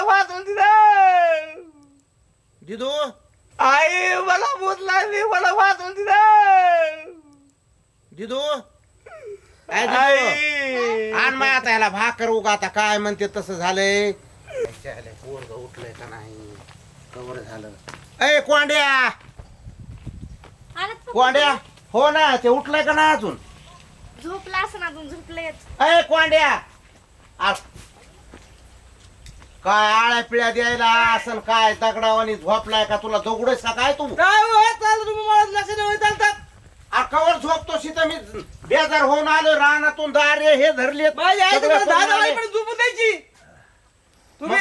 मला वाचलं तिथं दिदू आई मला भूत लागली मला वाचलं तिथं दिदू काय दिदू? आई आण माय आता याला भाकर उगा आता काय म्हणते तसं झालंय. पोरग उठलंय का नाही? कवर झालं. ए कोंड्या. आलात पप्पा? कोंड्या. हो ना ते उठलंय का नाही अजून? झोपला असं अजून झोपलेच ए कोंड्या. आ- काय आळ्या पिळ्या द्यायला असन काय? दगडावानी झोपलाय का तुला? दगडच का काय तू? काय हो, चाललं तुम्ही मला लक्ष नाही चालतात. आ, कवर झोपतो तर मी? बेजार होऊन आलो रानातून दारे हे धरले माझी आई तुम्हाला दहा दहा वाजेपर्यंत झोपून द्यायची. तुम्ही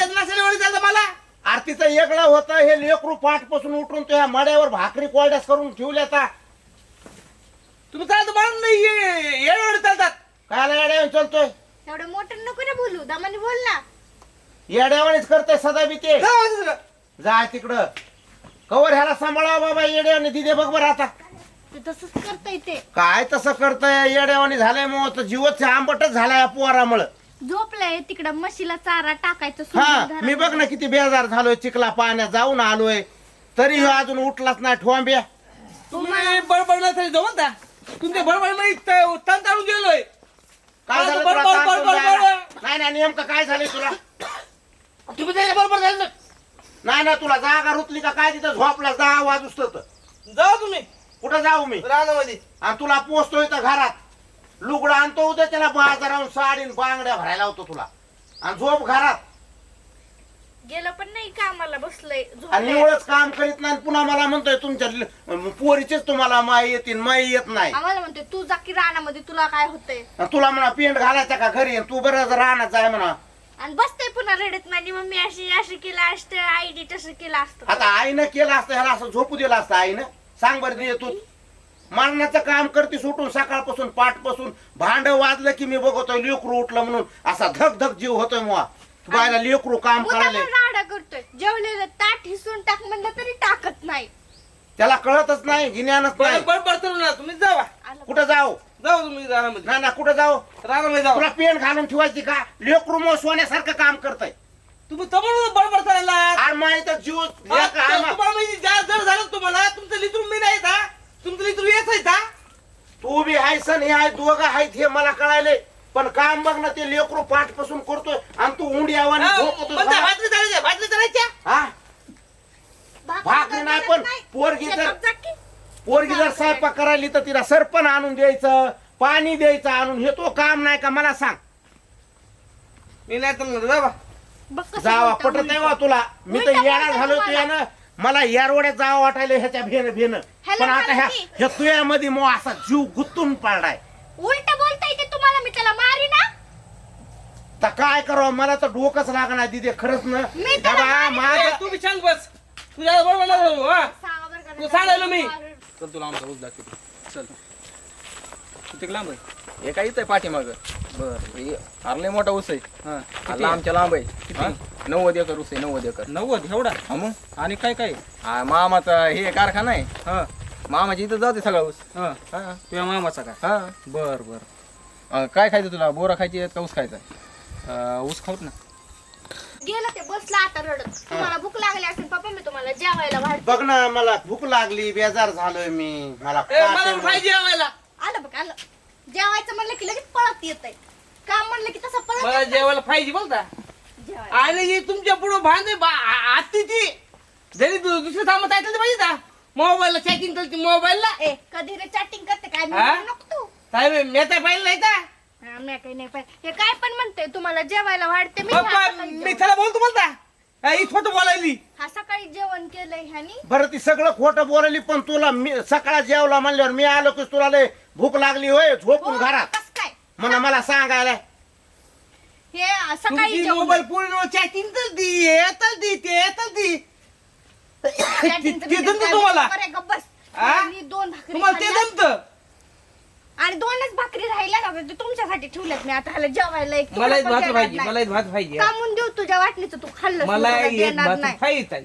चालता मला? आरतीचं वेगळं होतं हे लेकरू पाठपासून उठून त्या मड्यावर भाकरी कोरड्यास करून ठेवल्या आता तुम्ही चालतं मला नाही चालतात. काय येड्यावर चलतोय? एवढं मोठं नको ना बोलू दमाने बोल ना. येड्यावानीच करतोय सदा बी ते. जाय तिकडं. कवर ह्याला सांभाळा बाबा येड्यावानी दिदे बघ बरं आता. ते तसंच करता येते काय तसं करतय? येड्यावानी झालंय मग तर जीवच आंबटच झालाय या पोरामुळं. झोपलंय तिकडं म्हशीला चारा टाकायचं हा सोडून मी बघ ना किती बेजार झालोय चिखला पाण्यात जाऊन आलोय. तरी ह्यो अजून उठलाच नाही ठोंब्या. तुम्ही बडबड नसेल जाऊ म्हणता तुमच्या बडबडमध्ये तण ताळून गेलोय. काय झालं बड- तुला? बड- ताण बड- करून बड- जायला? बड- नाही नाही नेमकं काय झालंय तुला? तुम्ही त्याच्या बरोबर झालं नाही. ना तुला जागा रुतली का काय तिथं झोपला जा आवाज उचलत. जाऊ तुम्ही. कुठं जाऊ मी? रानामध्ये. आणि तुला पोचतोय तर घरात. लुगडं आणतो उद्या त्याला बाजाराहून साडी आणि बांगड्या भरायला होतो तुला. आणि झोप घरात. गेलं पण नाही कामाला बसलंय आणि झोपलंय. एवढंच काम करीत नाही आणि पुन्हा मला म्हणतोय तुमच्या ल- पोरीचेच तुम्हाला माय येतील माय येत नाही. आम्हाला म्हणते तू जा की रानामध्ये तुला काय होतंय? आणि तुला म्हणा पेंट घालायचा का घरी? आणि तू बरं राहणार जाय म्हणा. आणि बसते पुन्हा रडत नाही मम्मी अशी अशी केलं असतं आईडी तसं केलं असतं. आता आईनं केलं असतं ह्याला असं झोपू दिलं असतं आईनं. सांग बरं दे तू. मरणाचं काम करते सुटून सकाळपासून पाठपासून. भांड वाजलं की मी बघतोय लेकरू उठलं म्हणून. असा धक धक जीव होतोय मुवा. बायला लेकरू काम करायला. राडा करतोय. जेवलेलं ताट हिसून टाक म्हणलं तरी टाकत नाही. त्याला कळतच नाही ज्ञानच नाही. तुम्ही जावा. कुठं जाऊ? जाऊ तुम्ही रानामध्ये. नाही ना कुठं जाऊ? रानामध्ये जाऊ. तुला पेन घालून ठेवायची का? लेकरू मग सोन्यासारखं काम करतय. तुम्ही तमून बडबड करायला. आणि माहिती जीव ना. तुम्हाला म्हणजे जर झालं तुम्हाला तुमचं लिटून मी नाही का तुमचं लिटून येत आहे का तू बी आहेस आणि हे आहे दोघं आहेत हे मला कळायले. पण काम बघ ना ते लेकरू पाठपासून करतोय आणि तू उंडी आवानी झोपतोय म्हणता भाजली चालायच्या भाजली चालायच्या. हा? भाकरी भाकरी नाही पण. पोरगी जर शेतात जा की. पोरगी जर स्वयंपाक करायली तर तिला सरपण आणून द्यायचं पाणी द्यायचं आणून. हे तो काम नाही का? मला सांग. मी नाही तर जावा. बघ कसं जावा बोलतो पटत नाही. वा तुला. मी तर येणार बोलतो झालो तुम्हाला. तुझ्यानं मला यारवड्यात जावं वाटायला ह्याच्या भेन भेन. पण आता ह्या मला ह्या तुझ्यामध्ये मग असा जीव गुंतून पडलाय. उलट बोलता येते तुम्हाला मी त्याला मारी ना. तर काय करावं? मला तर डोकंच लागणार दिदे खरंच ना. मी त्याला बाबा. माझं ए, तू बी शांत बस. तुझ्या बरोबर नाही बोलू, हा सांगा बरं का तू सांगायला मी. चल तुला आमचा ऊस दाखवतो. चल. किती लांब आहे. हे काय इथं आहे पाठीमाग? बर. अरे मोठा ऊस आहे. हा. लांबच्या लांब आहे. हा? नव्वद एकर ऊस आहे नव्वद एकर. नव्वद? एवढा? हा मग? आणि काय काय? हा, मामाचा हे कारखाना आहे. हा. मामाच्या इथं जाते सगळा ऊस. हा. हा. तुझ्या मामाचा का? हा. बर बर. अं, काय खायचं तुला? बोरा खायची का ऊस खायचा अं, ऊस खाऊत ना. गेलं ते बसला आता रडत. तुम्हाला भूक लागली असेल पप्पा मी तुम्हाला जेवायला वाढ बघ ना मला भूक लागली बेजार झालोय मी. मला ए, मला खायचं पाहिजे जेवायला. आलं बघ आलं. जेवायचं म्हणलं की लगेच पळत येत काम म्हणलं की तसं पळत मला येतंय. जेवायला पाहिजे बोलता जेवायला. आणि ही तुमच्यापुढे भांडे आती ती. जरी दु- दुसरं कामात ऐकलं तर पाहिजे का? मोबाईलला चॅटिंग करते मोबाईलला. ए कधी रे चॅटिंग करते काय? मी हा? म्हणू नको तू. काय मेता पाहिलं नाही का? हा, मी काही नाही पाहिजे हे काय पण म्हणते तुम्हाला जेवायला वाढते मी पप्पा हा मी जेवण- त्याला बोलतो बोलता हा, खोटं बोलायली. हा सकाळी जेवण केलंय ह्यानी. बरं ती सगळं खोटं बोलली पण तुला मी सकाळ जेवला म्हणल्यावर मी आलो की तुला लय भूक लागली होय झोपून हो, घरात. कस काय? म्हणा मला सांगायला. हे अं, सकाळी तुमची जेवण मोबाईल पूर्ण चॅटिंग तर दी हे तर दी ते तर दी. ते जमतं काय तुम्हाला. बरं गप्प बस. दोन भाकरी तुम्हाला ते खाल्ल्या. जमत तुमच्यासाठी ठेवल्यात मी आता ह्याला जेवायला एक मला एक भात पाहिजे मला एक भात पाहिजे नाही. कामून देऊ तुझ्या वाटणीचं. तू खाल्लं मला एक देणार भात नाही. पाहिजे ताई.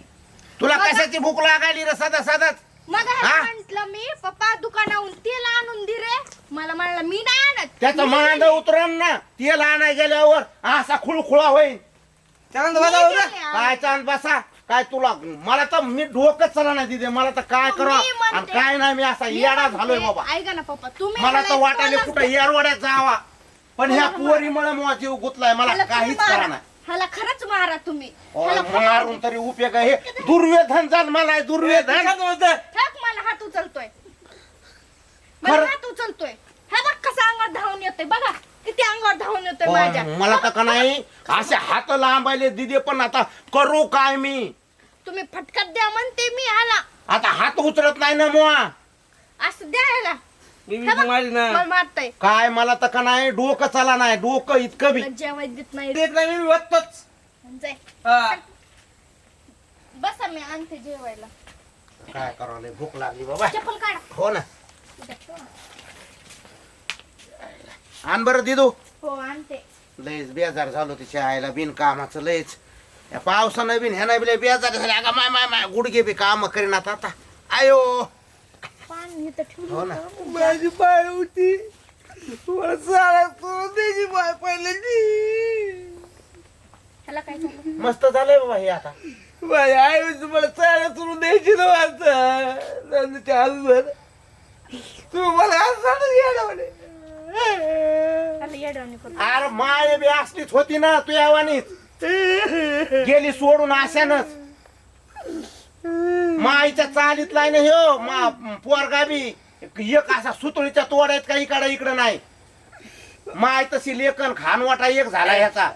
तुला कशाची भूक लागायली रे सदा सदाच? मग हा? म्हंटल मी पप्पा दुकानाहून तेल आणून दे रे. मला म्हणलं मी नाही आणत. त्याचं मी मांड उतरण ना. तेल आणाय गेल्यावर असा खुळखुळा होईल चांगलं बसा मी. गेले. काय बसा? काय तुला मला तर मी डोकं चला नाही दिदे मला तर काय करा? मी म्हणते- आणि काय नाही मी असा मी येडा म्हणते, झालोय बाबा. ऐका ना पप्पा तुम्ही मला तर वाटायला कुठं येरवाड्यात जावा. पण ह्या पोरीमुळे मला जीव गुतलाय मला काहीच. करा नाही. ह्याला खरंच मारा तुम्ही. मारून तरी उपयोग आहे. दुर्योधन जाण मला बोलतोय. ठक मला हात उचलतोय. मला खरं- हात उचलतोय. हा बघ कसा अंगावर धावून येतोय बघा. किती अंगावर धावून येतोय माझ्या. मला तर का नाही? असे हात लांबायले दिदे पण आता करू काय मी? तुम्ही फटक्यात द्या म्हणते मी ह्याला. आता हात उचलत नाही ना मुआ. असं द्या ह्याला. मी हे बी बघ, मारी ना मला मारतय. काय मला तर का नाही? डोकं चला नाही. डोकं इतकं बी. जेवाय देत नाही. देत नाही मी वततोच जाय. हा. बसा मी आणते जेवायला. काय करावं भूक लागली बाबा. चप्पल काढा. हो ना. आण बरं दिदू. हो आणते. लयच बेजार झालो तिच्या आईला बिन कामाचं लयच. या पावसानं बिन ह्यानं बी लय बेजार झाले. अगं माय माय माय गुडघे बी काम करीनात आता. आयो. पाणी इथं ठेवलं हो ना. होतं. माझी पाय होती. मला सारा सोडून द्यायची पाय पहिल्यांदी. ह्याला काय झालं? मस्त झालंय बाबा हे आता. माझ्या आई होती मला सारा सोडून द्यायची ना माझं. नंदीच्या तू मला असं घ्यायला म्हणे. अरे माय बी असलीच होती ना तू यावानीच. गेली सोडून अशानच माईच्या चालीत लाय ना ह्यो मा पोरगा बी. एक असा सुतळीच्या तोड्यात का इकडं इकडं नाही. माय तशी लेखन खानवाटा एक झाला ह्याचा.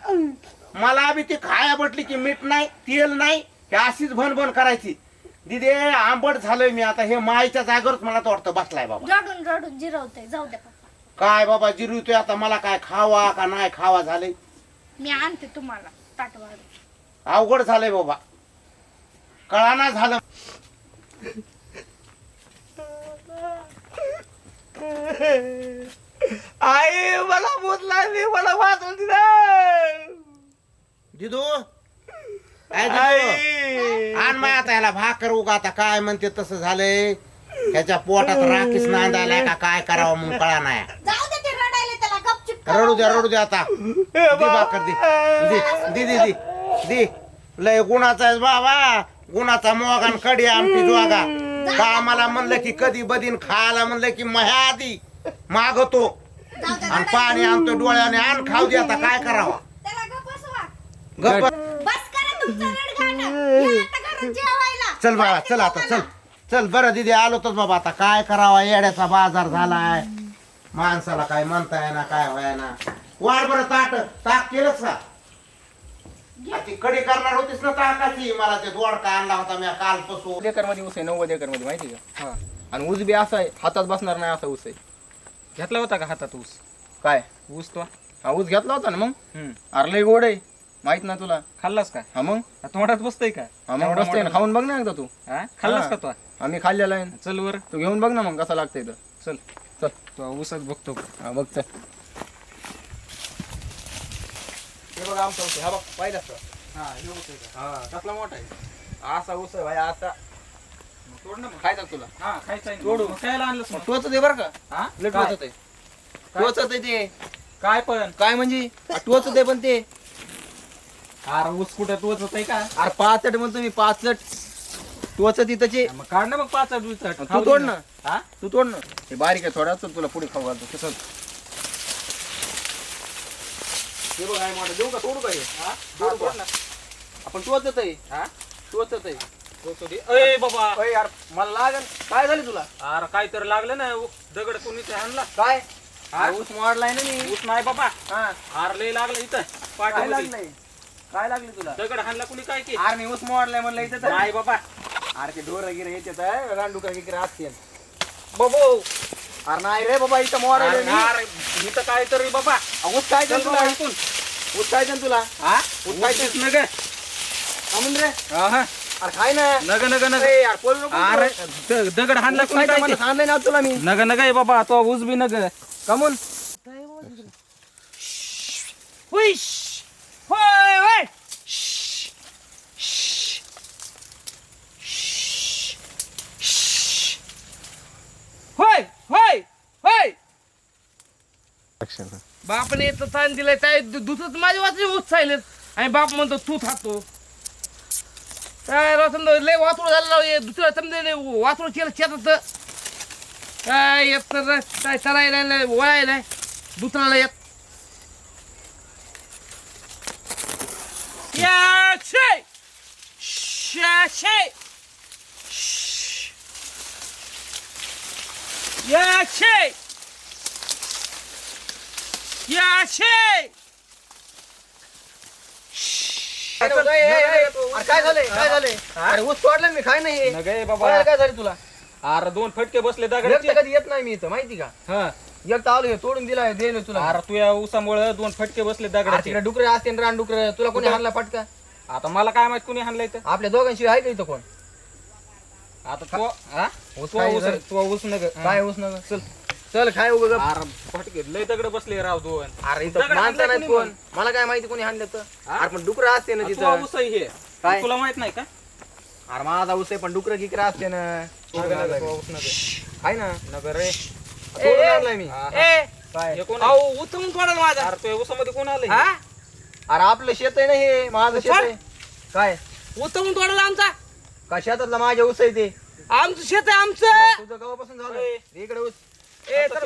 मला बी ती खाया बटली की मीठ नाही तेल नाही हे अशीच भनभन करायची. दिदे आंबट झालोय मी आता हे मायच्या जागेवरच मला वाटतं बसलाय बाबा. रडून रडून जिरवते जाऊ द्या. काय बाबा जिरवतोय आता मला काय खावा का नाही खावा झालंय? मी आणते तुम्हाला ताटवाड अवघड झालंय बाबा. कळाना झालं. आई मला बोत लागली मला वाचवून दिला दिदू? आण माय आता याला भाकर उगा आता काय म्हणते तसं झालंय? त्याच्या पोटात राखीस नांदायला का काय करावं म्हणून कळा नाही. जाऊ दे ते रडायला त्याला गपचिप रडू द्या रडू द्या आता. दे भाकर दे. दे दे दे दे. दे. लय गुणाचा आहेस बाबा. गुणाचा मोगान कडी आमटी जोगा. का मला म्हणलं की कधी बदीन खायला म्हणलं की मह्या आधी मागतो. जाऊ दे आणि पाणी आणतो डोळ्याने आण खाऊ दे आता काय करावा? त्याला गप बसवा. गप्प बस करा तुमचं रडगाणं. या आता घरात जेवायला. चल बाळा चल आता चल. चल बरं दिदी आलो तर बाबा. आता काय करावा? येड्याचा बाजार झालाय. माणसाला काय म्हणता येणार काय व्हाय ना वाढ बरं ताट. ताक केलंच का? आ, ती कडी करणार होतीस ना ताकाची मला ते दोडका आणला होता मी कालपासून. एकरमध्ये ऊस आहे नव्वद एकरमध्ये माहिती का? हा. आणि ऊस बी असा आहे हातात बसणार नाही असा ऊस आहे. घेतला होता का हातात ऊस? काय? ऊस तो. हा ऊस घेतला होता ना मग? हम्म. अरे लय गोड आहे. माहीत ना तुला. खाल्लास का? हा मग? तोंडात बसतोय का? हा मग एवढा बसतोय ना. मोठा- खाऊन बघ ना एकदा तू. हा? खाल्लास. का तो? आम्ही खाल्लेला आहे. चल वर. तू घेऊन बघ ना मग कसा लागतंय तर चल. चल. तो ऊसच बघतो. हा बघ चल. हे बघ आमचा ऊस आहे. हा बघ पाहिलं का? हा कसला मोठा आहे? असा ऊस आहे भाई असा. तोड ना मग. खायचा का तुला? हा खायचा तोडू. खायला बरं का? हा? टोचत आहे. टोचत आहे ते. काय पण? काय म्हणजे? टोचत आहे पण ते. अरे ऊस कुठं टोचत आहे का? अरे पाचट म्हणतो मी पाचट आहे त्याचे मग काढ ना मग पाच ऊस तू तोड ना. हा? तू तोड ना. हे बारीक आहे थोडा चल तुला पुढे खाऊ घालतो कसं हे बघ आहे मोठं. देऊ का? तोडू का हे? हा? तोडू हा, का? तोड ना. आपण टोचत आहे हा? आहे बाबा. यार मला लागल. काय झालं तुला? अरे काय तर लागलं ना. उ- दगड कोणी आणला? काय? हा? अरे ऊस मोडलाय ना मी. ऊस नाही बाबा. हा. अरे लय लागलं इथं काय पाठी लागलंय? काय लागली तुला? दगड हाणला कुणी काय की? अरे मी ऊस मोडलाय म्हणलं इथं तर. नाही बाबा. अरे ते ढोर गिरे येते रांडुका गिरे असते. बाबो! अरे नाही रे बाबा इथं मोडायला अरे मी. अरे, इथं काय तरी बाबा. ऊस काय चल तुला? इथून. ऊस काय देन तुला? हा? ऊस काय देन नग. थांबून रे. हा अरे खाय ना? नग नग नग. यार नको अरे दगड हाणला कुणी काय काय मला की? सांगलंय ना तुला मी. नग नग आहे बाबा तो ऊस बी नग. कमून. हुईश! होय! होय होय होय. होय बापाने येतं ताण दिलंय काय दुसरं माझ्या वाचले उत्साहिलेत आणि बाप म्हणतो तू थाकतो काय राव समजा लय वाचूळ झालं हे दुसरं समजा वाचूळ केलं शेतात. काय येत तर काय चरायला नाही, वळायला नाही. दुसऱ्याला येत. या शे! शा शे या शे या शे काय झालंय? काय झालंय? अरे ऊस तोडलं मी काय नाही नगे बाबा. काय झालं तुला? अरे दोन फटके बसले दगडाचे. कधी येत नाही मी इथं माहिती का? हा. एक तर आलो हे तोडून दिला तुला. अरे तुया ऊसामुळे दोन फटके बसले दगडाचे. तिकडे डुकरे असते रान डुकर तुला कोणी हाणला पटका आता मला काय माहीत कुणी हाणलंय तर आपल्या दोघांशी आहे का इथं कोण? आता तो हा? तो काय ऊस झालं? तो ऊस नग काय ऊस नग चल. चल काय उग अरे फटके. लय दगड बसले राव दोन. अरे दगड इथं माणसं नाही कोणी कोण? मला काय माहिती कोणी हाणलं तर? हा? अरे पण डुकर असते ना तिथं. हे काय? तुला माहीत नाही का? अरे माझा ऊस आहे पण डुकर किकर असते ना. नग, नग, तो ऊस नग. काय ना? रे. तोडून आणलाय मी. हा. ए! काय? हे कोण आहे? अहो उतरून तोडाल माझा. अरे कोण आलंय? हा? अरे आपलं शेत आहे ना हे. माझं शेत आहे. काय? उतरून तोडाल आमचा. का शेतातला माझ्या ऊस आहे ते? आमचं शेत आहे आमचं तुझं गावापासून झालं ए. इकडे ए तर.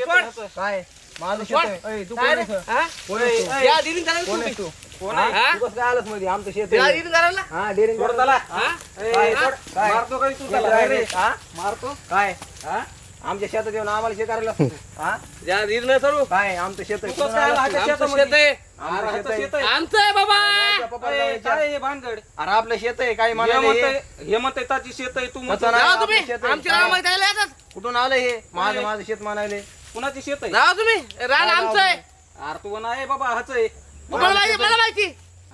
काय माझं शेत कोण? आहे तू काय कोण रे? आहेस? हा? कोण आहेस तू? या दिली त्याला कोण आहेस तू कोण आहे हा? तू कसं काय आलासमध्ये आमचं शेत या आहे दिली त्याला हा डेअरिंग सोड त्याला हा? ए, काय? सोड. काय? मारतो काय तू त्याला? हा? मारतो काय हा आमच्या शेतात येऊन आम्हाला शेत करायला लागतं. हा? या दिली ना सरू काय आमचं शेत आहे कसं काय आला? शेत आमचं शेत आहे. अरे ह्याचं शेत आहे. आमचं आहे बाबा. तुझ्या पप्पाला ए, विचार. काय हे भानगड? अरे आपलं शेत आहे काय हे म्हणाले. हे? म्हणतंय हे म्हणतंय ताची शेत आहे तू म्हणतो तुम्ही. शेत आहे. कुठून आलं हे? माझं? माझं शेत म्हणाले. कुणाची शेत आहे? जावा तुम्ही. रान आमचं आहे. अरे तू नाही बाबा हाच आहे. तुम्हाला माहिती मला माहिती.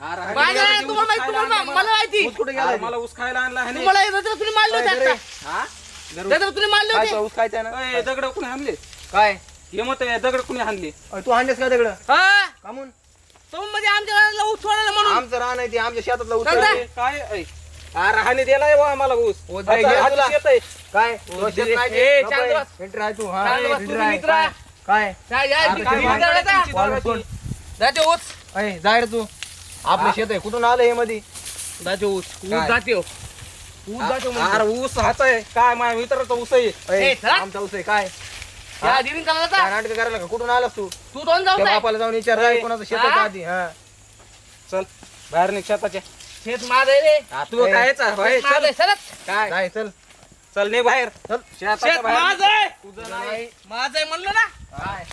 अरे माझ्या गेला आहे, दिवस तुम्हाला माहिती खायला तुम्हाला आणला. मला माहिती. ऊस कुठे मला. गेला? अरे मला ऊस खायला आणला आहे तुम्हाला येतं तर तुम्ही मारले होते काय आता. हा? मारले काय होते तो ऊस खायचा ना ए, दगड कुणी आणले काय हे मत दगड कुणी आणले अय, तू आणलेस का दगड हा कामून तो म्हणजे आमच्या घराला ऊस सोडायला म्हणून आमचं रान आहे ते आमच्या शेतातलं ऊस सांगा. आहे. ए, काय ए, अरे हानी दिलाय बा आम्हाला ऊस ओ, दे, हाचं- घे हाचं तुला. आहे काय शेत नाही ते? ए. बस. आहे तू हा बस, आहे. मित्र. तुमची. जाते ऊस अय, जाय रे तू आपलं शेत आहे कुठून आलं हे मध्ये जाते ऊस ऊस काय? जाते हो. ऊस जाते. अरे ऊस हाच आहे. काय माझ्या मित्राचा ऊस आहे? ए, चला. आमचा ऊस आहे काय. काय नाटक करायला का? कुठून आलास तू? तू दोन जाऊ त्या काय? बापाला जाऊन विचार कोणाचं शेत आहे का हा? आधी हा. चल बाहेर निघ शेताच्या. शेत माझं आहे रे. हा, तू ए, कायच आहे? होय, शेत माझं चल. आहे, सरच. काय चल चल निघ बाहेर. चल. शेताच्या शेत बाहेर माझं आहे. तुझं नाही. माझं आहे म्हणलं ना. काय?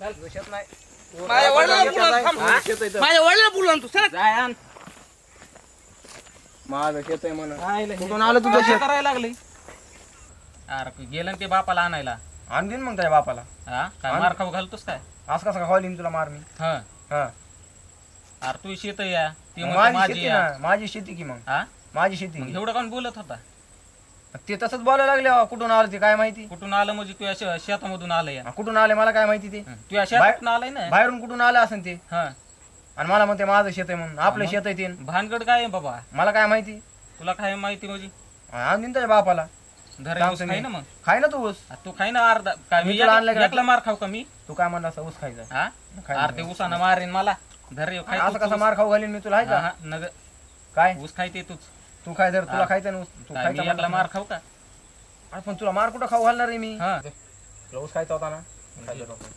चल शेत नाही. माझ्या वडिलांना शेत बोलवलं, आहे, थांब. तुझं शेत आहे इथं. माझ्या वडिला बोलला तू जाय आण. माझं शेत आहे म्हणून? कुठून आलं तुझं शेत? करायला लागले. अरे गेलं ना ते बापाला आणायला? आण देईन मग त्या बापाला. हा? काय. मार खाऊ घालतोस काय? असं कसं खाऊ तुला मार मी हा. हा. अरे तू शेत या. ती म्हणतो माझी माझी शेती या. ना माझी शेती की मग? हा? माझी शेती. मग एवढं कोण बोलत होता? ते तसंच बोलायला लागले अहो, कुठून आलं ते? काय माहिती? कुठून आलं म्हणजे तुझ्या शे- शेतामधून आलं या? कुठून आले? मला काय माहिती ते? तुझ्या शेतातून आलंय ना? बाहेरून कुठून आलं असेल ते? हा. आणि मला म्हणते माझं शेत आहे म्हणून. आपलं? शेत आहे भानगड काय आहे बाबा? मला काय माहिती? तुला काय माहिती म्हणजे? आण त्याच्या बापाला. धर सांगतो ऊस मी. खाई ना मग? खाय ना तू ऊस. आ, तू खाई ना अर्धा. काय मी मी तुला आणलं एकला का? एकला मार खाऊ का मी? तू काय म्हणला ऊस खायचा? हा? खाय अरे ते ना. उसानं मारेन मला. धर रे, खाय असं तूच कसा ऊस. मार खाऊ घालीन मी तुला आहे हा, का? हा, नग काय? ऊस खायते तूच. तू काय धर तुला हा. खायचं ना ऊस? तू काय खायचा मी एकला म्हणला. मार. खाऊ का? पण तुला मार कुठं खाऊ घालणार आहे मी? हा. तुला ऊस खायचा होता ना? खायचा होता.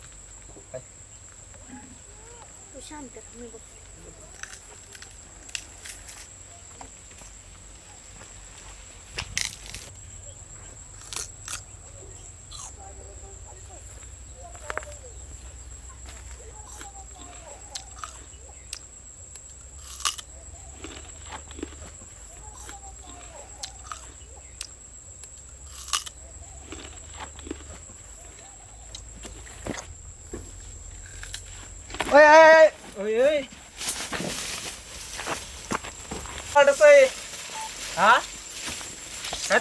तू शांत राहा, मी बघते.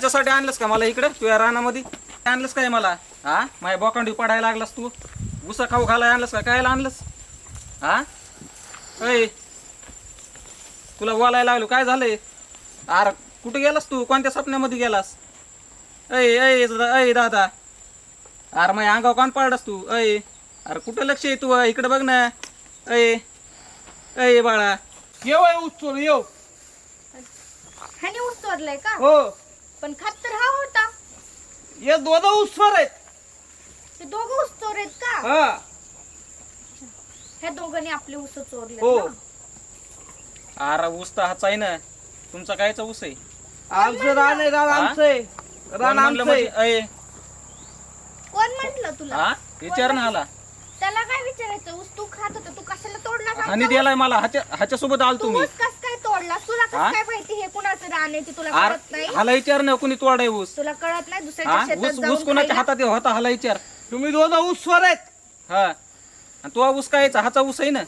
ह्याच्यासाठी आणलंस का मला इकडं? तुझ्या रानामध्ये. आणलंस काय मला? हा? माझ्या बोकांडी पडायला लागलास तू. उसा खाऊ घालाय आणलंस का? कायला आणलंस? हा? अय तुला बोलायला लागलो. काय झालंय? अरे कुठे गेलास तू? कोणत्या स्वप्नामध्ये गेलास? अय अय अय दादा. अरे माझ्या अंगावर कोण पडलास तू? अय अरे कुठं लक्ष आहे तू? इकडे बघ ना. अय अय बाळा. येऊ आहे येऊ ह्याने ऊस चोरलाय का? हो. पण खात तर हा होता. हे दोन ऊस चोर आहेत. ते दोघं ऊस चोर आहेत का? हा. ह्या दोघांनी आपले ऊस चोरले हो. अरे ऊस तर हाच आहे ना. तुमचा कायचा ऊस आहे? आमचं रान आहे रान हा? आमचं आहे. कोण रान म्हणलं आमचं आहे. म्हणजे अय, कोण म्हंटल तुला? हा? विचार ना आला त्याला काय विचारायचं? ऊस तू खात होता तू कशाला तोडला? आणि दिलाय मला. ह्याच्या सोबत आल तू तुम्ही ऊस कस तोडला तुला कस हा? काय माहिती हे कुणाचं रान आहे ते तुला कळत नाही? हाला विचार ना कोणी तोडाय ऊस. तुला कळत नाही हा? दुसऱ्याच्या शेतात ऊस ऊस जाऊन कोणाच्या खायला? हातात होता हाला विचार. तुम्ही दोन आहेत. हा. आणि तो ऊस कायचा हाचा ऊस आहे ना?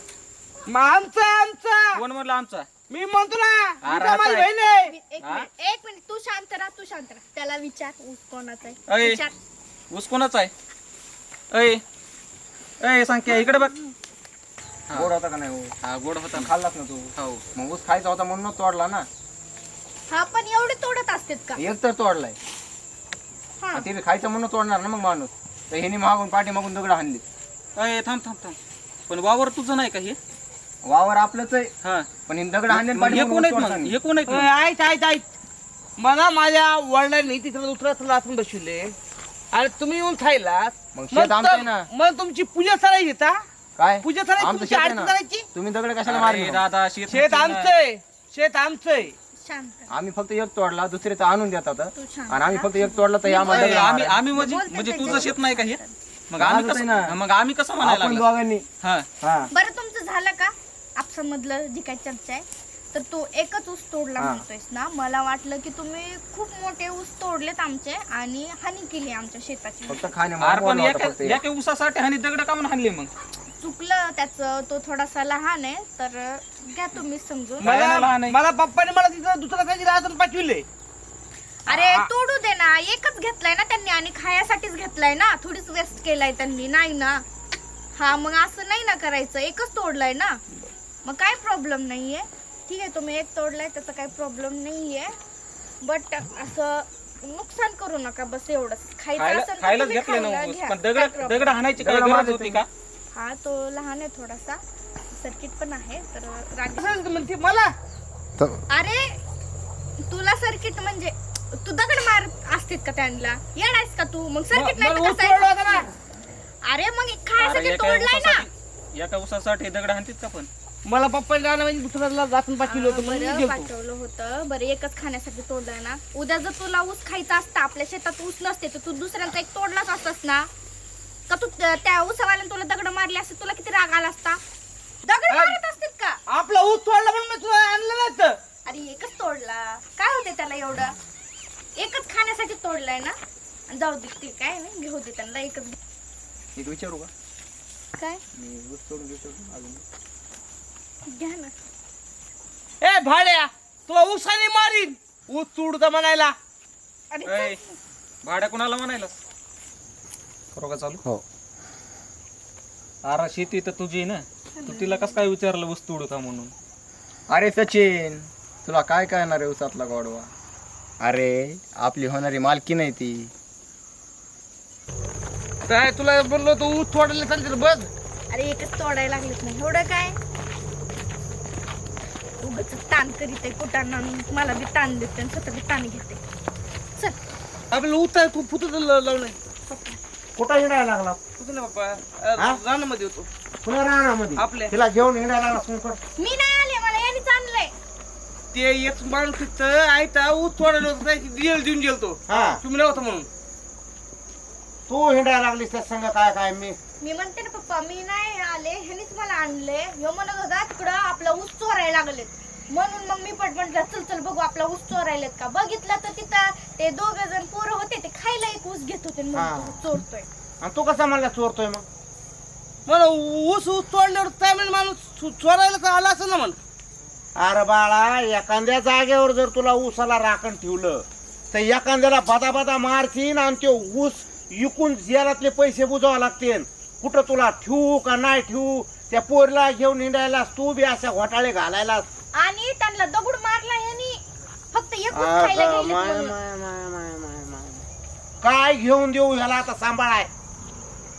मग आमचं आहे, आमचं. कोण म्हणलं आमचा? मी म्हणतो ना माझी बहीण आहे. एक हा? मिनिट एक मिनिट तू शांत राहा तू शांत राहा. त्याला विचार ऊस कोणाचा आहे? अय. विचार. ऊस कोणाचा आहे? अय अय सांग इकडे बघ. गोड होता का नाही ऊस? हा गोड होता ना. खाल्लास ना तू? हो. मग ऊस खायचा होता म्हणून तोडला ना. हा पण एवढे तोडत असतात का? एक तर तोडलाय. हा. आणि ते खायचं म्हणून तोडणार ना मग माणूस. तर ह्याने मागून पाठी मागून दगड हाणली अय थांब थांब थांब. पण वावर तुझं नाही का हे? वावर आपलंच आहे. हा. पण हिने दगड हाणले आणि मग हे पाठीमागून कोण आहेत मग? नाही. हे कोण आहेत मग? ऐक ऐक ऐक. मला माझ्या वडिलांनी तिथं दुसऱ्या लाचून बसविले. आणि तुम्ही येऊन खायला मग शेत आमचं आहे ना. मग तुमची पूजा करायची घेता? काय पूजा करायची आमचं तुमची शेत आरती करायची तुम्ही दगड कशाला अरे मारले? दादा शेत शेत. आमचंय शेत आमचंय शांत आम्ही फक्त एक तोडला दुसरे तर आणून देतात तू शांत आणि आम्ही फक्त एक तोडला तर आम्हाला दगड आम्ही. आम्ही म्हणजे बोलते म्हणजे. तुझं शेत नाही का हे मग आम्ही माझंच आहे कसं ना. मग आम्ही कसं म्हणायला आपण लागलो? दोघांनी हा हा बरं तुमचं झालं का आपसामधलं जी काही चर्चा आहे तर तू एकच ऊस तोडला हा. म्हणतोयस ना मला वाटलं की तुम्ही खूप मोठे ऊस तोडलेत आमचे आणि हानी केली आमच्या शेताची फक्त खाणे अरे पण होता एका फक्त एक. एका ऊसासाठी आणि दगड का म्हणून हाणले मग चुकलं त्याचं तो थोडासा लहान आहे तर घ्या तुम्ही समजून. मला लहान आहे? मला पप्पाने मला तिथं दुसरं काही पाठविले अरे तोडू दे ना. एकच घेतलाय ना त्यांनी आणि खायासाठीच घेतलाय ना. थोडीच वेस्ट केलाय त्यांनी. नाही ना. हा मग असं नाही ना करायचं. एकच तोडलाय ना. मग काय प्रॉब्लेम नाहीये. ठीक आहे तुम्ही एक तोडलाय त्याचा काही प्रॉब्लेम नाहीये. बट असं नुकसान करू नका बस एवढंच. खायचं खायला असेल तर खायलाच तुम्ही घेतले खायला ना ऊस. घ्या. पण काय दगड problem? दगड हाणायची काय गरज होती का? हा तो लहान आहे थोडासा. सर्किट पण आहे. तर राग म्हणते मला? अरे तुला सर्किट म्हणजे तू दगड मार असतेत का त्यांना? येणारस का तू? मग सर्किट नाही तर कसं तोडला आहे? अरे मग खायसाठी एका तोडलाय ना. एका ऊसासाठी दगड हाणतीत का पण? मला पप्पाने राहणं म्हणजे दुसऱ्याला जातून पाठविलं होतं म्हणून मी बरं गेलतो. पाठवलं होतं. बरं एकच खाण्यासाठी तोडलाय ना. उद्या जर तुला ऊस खायचा असता आपल्या शेतात ऊस नसते तर तू दुसऱ्यांचा एक तोडलाच असतास ना. का तू त्या ऊसावाल्याने तुला दगड मारले असते? तुला किती राग आला असता? दगड मारत असतील का? आपला ऊस तोडला म्हणून मी तुला आणलं नव्हतं. अरे एकच तोडला. काय होते त्याला एवढं? एकच खाण्यासाठी तोडलाय ना? आणि जाऊ दे ते काय नाही घेऊ दे त्यांना एकच एक विचारू का? काय? मी ऊस तोडून घेऊ शकतो अजून. घ्या ना. ए भाड्या तुला ऊसाने मारीन. ऊस तोडता म्हणायला. अरे भाड्या कोणाला म्हणायलास? करू का चालू? हो. अरे शेती तर तुझी ना. तू तिला कस काय विचारलं ऊस तोडू का म्हणून? अरे सचिन तुला काय कळणार आहे उसातला गोडवा? अरे आपली होणारी मालकी नाही ती. काय तुला बोललो तू ऊस तोडायला सांगते बघ अरे एकच तोडायला लागलीच नाही एवढं काय? उगाच ताण करीत आहे कुटांना मला बी ताण देते आणि स्वतः बी ताण घेते. चल. आपल्याला ऊस आहे खूप फुटत लावलंय. कुठं हिंडायला लागला? कुठं पप्पा हा? अं, रानामध्ये होतो. पुन्हा राहण्यामध्ये आपल्या. तिला घेऊन हिंडायला लागला मी नाही आले मला यांनीच आणलंय. ते एक माणूस तिथं आयता ऊस तोडायला होतं डिझेल देऊन गेलतो. हा. तुम्ही नव्हता म्हणून. तू हिंडायला लागलीस त्या संग काय काय? मी मी म्हणते ना पप्पा मी नाही आले ह्यांनीच मला आणले ह्यो म्हणत होता तिकडं आपला ऊस चोरायला लागलेत. म्हणून मग मी पट म्हटलं चल चल बघू आपला ऊस चोरायलेत का? बघितलं तर तिथं ते दोघ जण पोरं होते ऊस घेत होते आणि म्हणत हा. होते, चोरतोय. आणि तू कसा म्हणला चोरतोय मग? मला ऊस ऊस तोडल्यावर माणूस चो- चोरायला तर आला असं ना मला. अरे बाळा एखाद्या जागेवर जर तुला ऊसाला राखण ठेवलं तर एखाद्याला बदा बदा मारतीन आणि ते ऊस विकून जेलातले पैसे बुजावे लागतील. कुठं तुला ठेवू का नाही ठेवू? त्या पोरला घेऊन हिंडायला तू बी अशा घोटाळे घालायला आणि त्यांना दगड मारला ह्यांनी. फक्त एक ऊस खायला अगं, गेलेत माय, म्हणून. माय, माय, माय, माय, माय. काय घेऊन देऊ ह्याला आता सांभाळाय?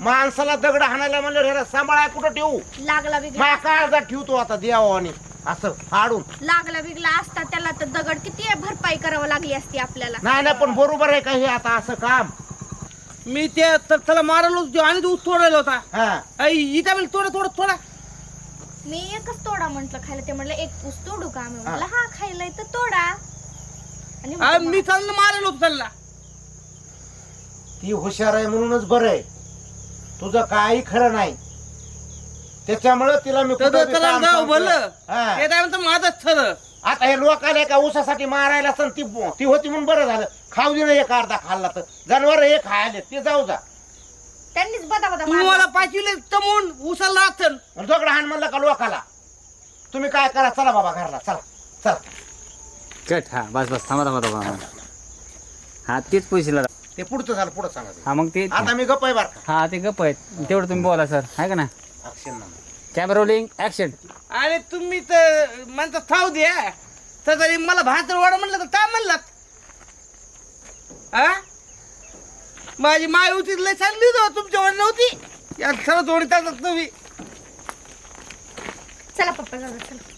माणसाला दगड हाणायला म्हणलं ह्याला सांभाळाय कुठं ठेवू? लागला बी माझ्या काळजात ठेवतो आता देवानी असं फाडून. लागला बिगला असता त्याला तर दगड किती भरपाई करावं लागली असती आपल्याला. नाही नाही पण बरोबर आहे का हे आता असं काम? मी त्या तर त्याला मारलो होतो आणि तो ऊस तोडायला होता. हा. आई, इथं म्हणजे थोडं थोडं थोडा मी एकच तोडा म्हंटल खायला. ते म्हटलं एक ऊस तोडू का? आम्ही म्हटलं हा खायलाय तर तोडा. आणि मी चाललं मारलो होतो त्याला. ती हुशार आहे म्हणूनच बरं आहे. तुझं काही खरं नाही. त्याच्यामुळे तिला मी तर कुठं बी त्याला काम जाऊ सांगतोय. भलं. हा. ते काय म्हणतं माझंच ठरं आता हे लोकांना एका ऊसासाठी मारायला असं ती ती होती म्हणून बरं झालं. खाऊ दे ना एक अर्धा खाल्ला तर. जनावर हे खायले ते जाऊ जा. त्यांनीच बदा बदा तू मारलं. मला पाचवीले तमून उसाला राहतं आणि दगड हाण म्हणलं का लोकाला? तुम्ही काय करा चला बाबा घरला चला चला. कट हा बस बस थांबा थांबा थांबा. हा तेच पैसे लागा ते पुढचं झालं पुढं सांगा ते. हा मग ते आता मी गप्प आहे बरं का? हा ते गप्प आहेत. तेवढं तुम्ही बोला सर. आहे का ना? अक्षर. कॅमेरा रोलिंग ऍक्शन आणि तुम्ही तर म्हणता थाव द्या तर तरी मला भाकर वाडा म्हणलं तर काय म्हणलात. हा माझी माय होती लय चांगली होती तुमच्यावर नव्हती या सर्व चालतात तुम्ही. चला पप्पा जाऊ चला.